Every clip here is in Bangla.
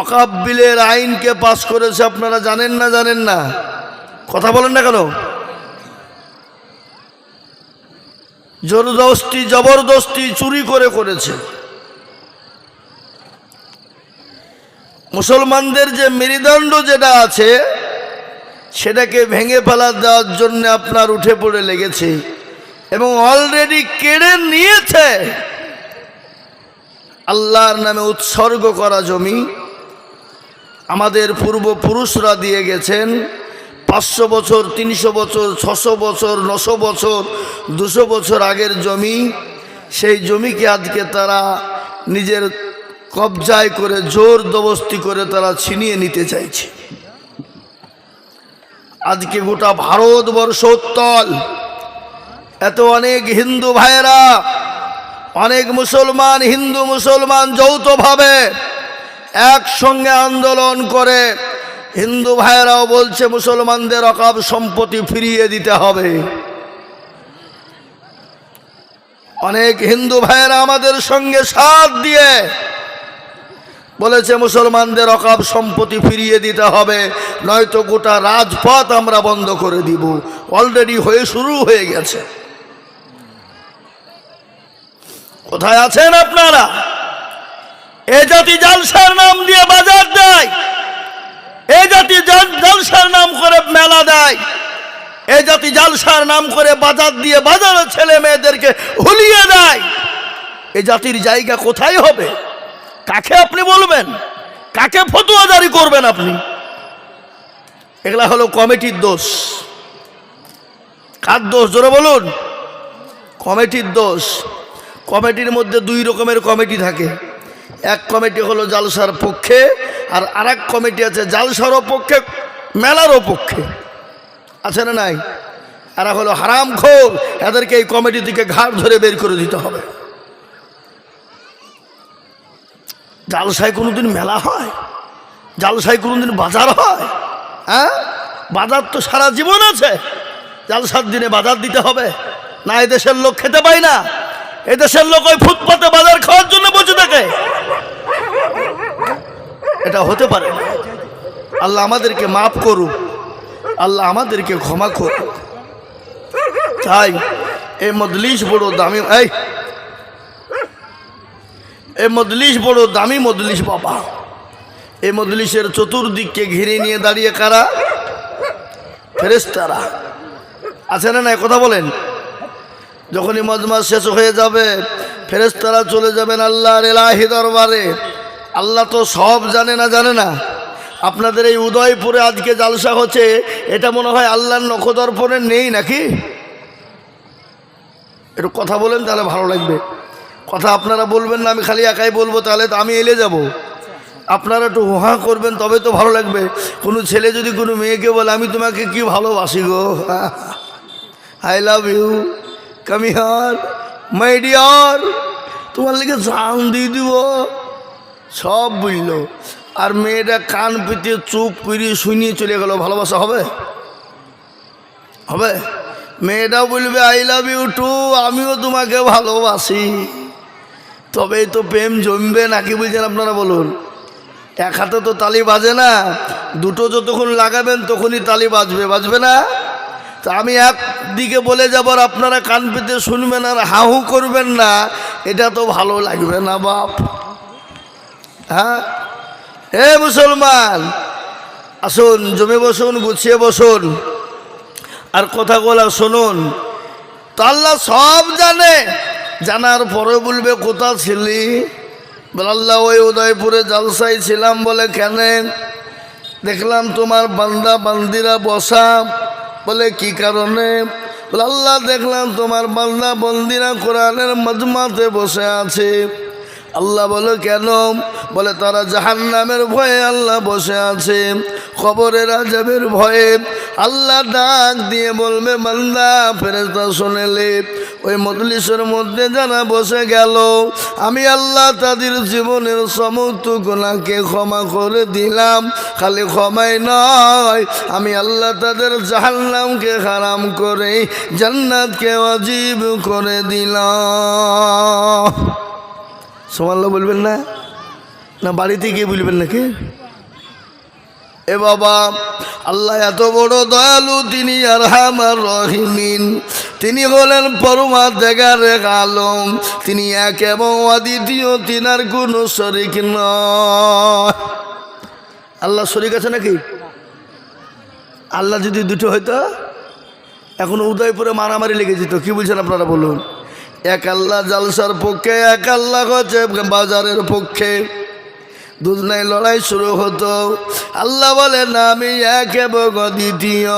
অকাব বিলের আইনকে পাশ করেছে আপনারা জানেন না জানেন না? কথা বলেন না কেন? জোরদস্তি, জবরদস্তি চুরি করে করেছে। মুসলমানদের যে মেরুদণ্ড যেটা আছে, সেটাকে ভেঙে ফেলা দেওয়ার জন্য আপনার উঠে পড়ে লেগেছে এবং অলরেডি কেড়ে নিয়েছে। আল্লাহর নামে উৎসর্গ করা জমি আমাদের পূর্বপুরুষরা দিয়ে গেছেন পাঁচশো বছর, তিনশো বছর, ছশো বছর, নশো বছর, দুশো বছর আগের জমি। সেই জমিকে আজকে তারা নিজের কবজায় করে, জোর দবস্তি করে তারা ছিনিয়ে নিতে চাইছে। আজকে গোটা ভারতবর্ষ উত্তল। এত অনেক হিন্দু ভাইয়েরা, অনেক মুসলমান, হিন্দু মুসলমান যৌথভাবে একসঙ্গে আন্দোলন করে হিন্দু ভাইয়েরাও বলছে, মুসলমানদের অকাব সম্পত্তি ফিরিয়ে দিতে হবে। অনেক হিন্দু ভাইয়েরা আমাদের সঙ্গে সাথ দিয়ে বলেছে, মুসলমানদের অকাব সম্পত্তি ফিরিয়ে দিতে হবে, নয়তো গোটা রাজপথ আমরা বন্ধ করে দিব। অলরেডি হয়ে শুরু হয়ে গেছে। কোথায় আছেন আপনারা? এ জাতি জালসার নাম দিয়ে বাজার দেয়। এ জাতি জাল- জালসার নাম করে মেলা দেয়। এ জাতি জালসার নাম করে বাজার দিয়ে বাজারের ছেলে মেয়েদেরকে হুলিয়ে দেয়। এ জাতির জায়গা কোথায় হবে? কাকে আপনি বলবেন? কাকে ফতুয়া জারি করবেন আপনি? এগুলা হলো কমিটির দোষ। কার দোষ? জোরে বলুন। কমিটির দোষ। কমিটির মধ্যে দুই রকমের কমিটি থাকে। এক কমিটি হলো জালসার পক্ষে আর আরেক কমিটি আছে জালসারও পক্ষে, মেলারও পক্ষে। আছে না নাই? এরা হলো হারাম খোর এদেরকে এই কমিটি থেকে ঘাট ধরে বের করে দিতে হবে। জালসায় কোনোদিন মেলা হয়? জালসায় কোনোদিন বাজার হয়? হ্যাঁ? বাজার তো সারা জীবন আছে। জালসার দিনে বাজার দিতে হবে। না এদেশের লোক খেতে পায় না। এদেশের লোক ওই ফুটপাতে বাজার খাওয়ার জন্য বসে এটা হতে পারে। আল্লাহ আমাদেরকে মাফ করুক। আল্লাহ আমাদেরকে ক্ষমা করুক। তাই এ মদলিশ বড় দামি, এই। এই মজলিস বড় দামি মদলিশ বাবা। এ মজলিসের চতুর্দিককে ঘিরে নিয়ে দাঁড়িয়ে কারা? ফেরেস্তারা আছে না না কথা বলেন। যখনই মজমাস শেষ হয়ে যাবে ফেরেস্তারা চলে যাবেন আল্লাহর এলাহি দরবারে। আল্লাহ তো সব জানে না জানে না। আপনাদের এই উদয়পুরে আজকে জালসা হচ্ছে, এটা মনে হয় আল্লাহর নখদর্পণে নেই নাকি? একটু কথা বলেন তাহলে ভালো লাগবে। কথা আপনারা বলবেন না, আমি খালি একাই বলব, তাহলে তো আমি এলে যাব। আপনারা একটু হুহা করবেন, তবে তো ভালো লাগবে। কোনো ছেলে যদি কোনো মেয়েকে বলে, আমি তোমাকে কি ভালোবাসি গো? আই লাভ ইউ কামি হার মাই ডিয়ার তোমার লিগে জান দিয়ে দিব। সব বুঝলো। আর মেয়েটা কান পেতে চুপ করে শুনিয়ে চলে গেল, ভালোবাসা হবে? হবে? মেয়েটাও বলবে আই লাভ ইউ টু আমিও তোমাকে ভালোবাসি। তবেই তো প্রেম জমবে নাকি বলছেন আপনারা বলুন। এক হাতে তো তালি বাজে না, দুটো যতক্ষণ লাগাবেন তখনই তালি বাজবে বাজবে না? তা আমি একদিকে বলে যাবার আপনারা কান পেতে শুনবেন আর হাহু করবেন না এটা তো ভালো লাগবে না, বাপ। হ্যাঁ? এ মুসলমান, আসুন, জমে বসুন, গুছিয়ে বসুন। আর কথাগুলো শুনুন। তো সব জানে। জানার পরে বলবে কোথা ছিলি? বলে, আল্লাহ ওই উদয়পুরে জালসাই ছিলাম বলে কেন। দেখলাম তোমার বান্দা, বান্দিরা বসা বলে, কি কারণে? আল্লাহ দেখলাম তোমার বান্দা বন্দিরা কোরআনের মজমাতে বসে আছে। আল্লাহ বলো, কেন? বলে, তারা জাহান্নামের ভয়ে আল্লাহ বসে আছে। খবরের আজাবের ভয়ে আল্লাহ ডাক দিয়ে বলবে, বান্দা ফেরেস্তা শোনেলে। ওই মজলিসের মধ্যে যারা বসে গেল, আমি আল্লাহ তাদের জীবনের সমস্ত গুণাকে ক্ষমা করে দিলাম। খালি ক্ষমাই নয়, আমি আল্লাহ তাদের জাহান্নামকে হারাম করে জান্নাতকে অজীব করে দিলাম। সোমাল্লা বলবেন না? না, বাড়িতে গিয়ে বলবেন নাকি? এ বাবা, আল্লাহ এত বড় দয়ালু, তিনি আর হামার রহিমিন। তিনি হলেন পরমা এক আলম। তিনি এক এবং অদ্বিতীয়, তিনার কোনো শরিক আল্লাহ শরিক আছে নাকি? আল্লাহ যদি দুটো হইতো এখন উদয়পুরে মারামারি লেগে যেত। কি বলছেন আপনারা বলুন? এক আল্লাহ জালসার পক্ষে, এক আল্লাহ হচ্ছে বাজারের পক্ষে। দুজনায় লড়াই শুরু হতো। আল্লাহ বলে না আমি এক এবং দ্বিতীয়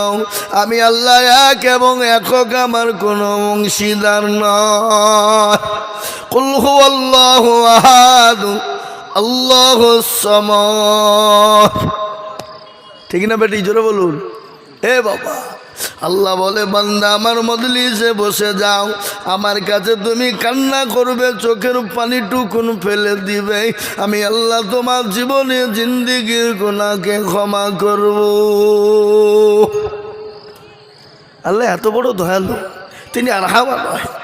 আমি আল্লাহ এক এবং একক, আমার কোনো অংশীদার নয়। আল্লাহ আহাদ, আল্লাহ ঠিক না বেটি? জোরে বলুন। এ বাবা। আল্লাহ বলে, বান্দা, আমার মজলিসে বসে যাও। আমার কাছে তুমি কান্না করবে, চোখের পানি টুকুন ফেলে দিবে। আমি আল্লাহ তোমার জীবনে জিন্দিগির গোনাকে ক্ষমা করব। আল্লাহ, এত বড় দয়ালু। তিনি আর হাওয়া নয়।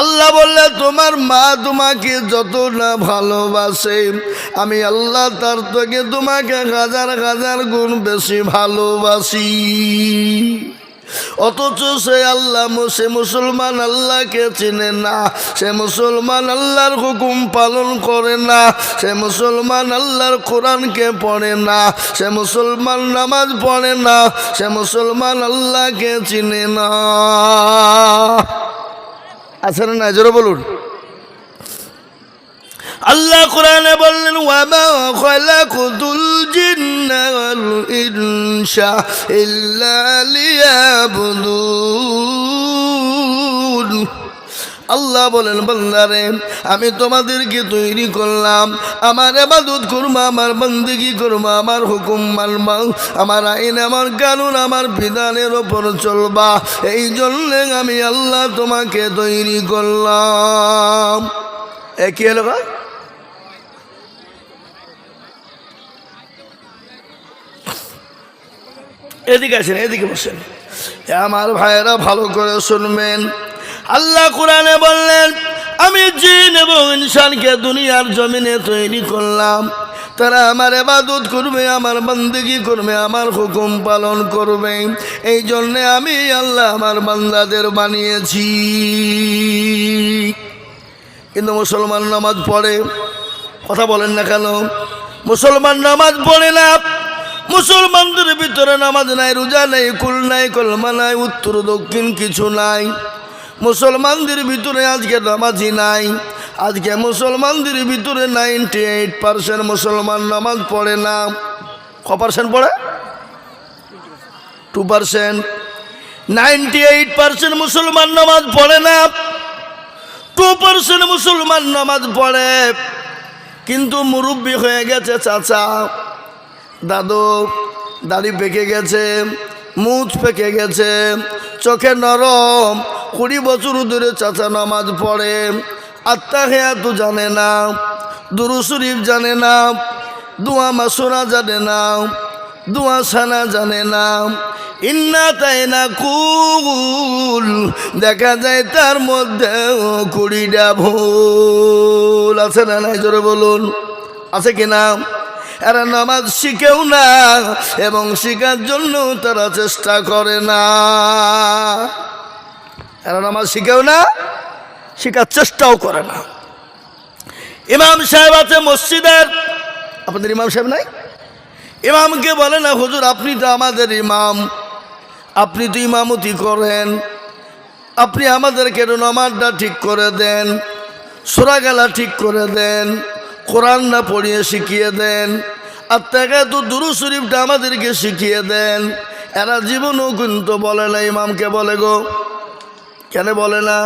আল্লাহ বললে, তোমার মা তোমাকে যত না ভালোবাসে, আমি আল্লাহ তার থেকে তোমাকে হাজার হাজার গুণ বেশি ভালোবাসি। অথচ সে আল্লাহ, সে মুসলমান আল্লাহকে চিনে না, সে মুসলমান আল্লাহর হুকুম পালন করে না, সে মুসলমান আল্লাহর কোরআনকে পড়ে না, সে মুসলমান নামাজ পড়ে না, সে মুসলমান আল্লাহকে চিনে না। আছে না নাই? জোরে বলুন। আল্লাহ কোরআনে বললেন, ওয়ামা খালাকুতুল জিন্না ওয়াল ইনসা ইল্লা লিয়াবুদুন। আল্লাহ বলেন, বান্দারে, আমি তোমাদেরকে তৈরি করলাম। আমার এবাদত করব আমার বন্দিগি করব আমার হুকুম মানবা আমার আইন, আমার কানুন, আমার বিধানের ওপর চলবা। এই জন্যে আমি আল্লাহ তোমাকে তৈরি করলাম। এ কি হলো গো? এদিকে আসেন, এদিকে বসেন। আমার ভাইয়েরা ভালো করে শুনবেন। আল্লাহ কোরআনে বললেন, আমি জিন এবং ইনসানকে দুনিয়ার জমিনে তৈরি করলাম। তারা আমার এবাদত করবে, আমার বন্দেগি করবে, আমার হুকুম পালন করবে। এই জন্যে আমি আল্লাহ আমার বান্দাদের বানিয়েছি। কিন্তু মুসলমান নামাজ পড়ে, কথা বলেন না কেন? মুসলমান নামাজ পড়ে না। মুসলমানদের ভিতরে নামাজ নাই, রোজা নাই, কুল নাই, কলমা নাই, উত্তর দক্ষিণ কিছু নাই। মুসলমানদের ভিতরে আজকে নামাজি নাই। আজকে মুসলমানদের ভিতরে নাইনটি এইট পার্সেন্ট মুসলমান নামাজ পড়ে না। ক পার্সেন্ট পড়ে? Two percent. Ninety eight percent মুসলমান নামাজ পড়ে না। টু পার্সেন্ট মুসলমান নামাজ পড়ে। কিন্তু মুরব্বী হয়ে গেছে চাচা। দাদু, দাড়ি পেকে গেছে মুখ পেকে গেছে, চোখে নরম কুড়ি বছর ধরে চাচা নামাজ পড়ে আত্মা হেয়া তো জানে না, দুরু শরীফ জানে না, দুয়া মাসুরা জানে না, দুয়া সানা জানে না। ইন্না তাই না কুল দেখা যায় তার মধ্যে কুড়িটা ভুল। আছে না নাই? জোরে বলুন। আছে কিনা এরা নামাজ শিখেও না, এবং শিখার জন্য তারা চেষ্টা করে না। এরা নামাজ শিখেও না, শিখার চেষ্টাও করে না। ইমাম সাহেব আছে মসজিদের, আপনাদের ইমাম সাহেব নাই? ইমামকে বলে না, হুজুর, আপনি তো আমাদের ইমাম, আপনি তো ইমামতি করেন, আপনি আমাদেরকে নামাজটা ঠিক করে দেন, সোরাগালা ঠিক করে দেন কোরআন না পড়িয়ে শিখিয়ে দেন, আর তাকে তো দুরু শরীফটা আমাদেরকে শিখিয়ে দেন। এরা জীবনও কিন্তু বলে না, ইমামকে বলে গো। কেন বলে না?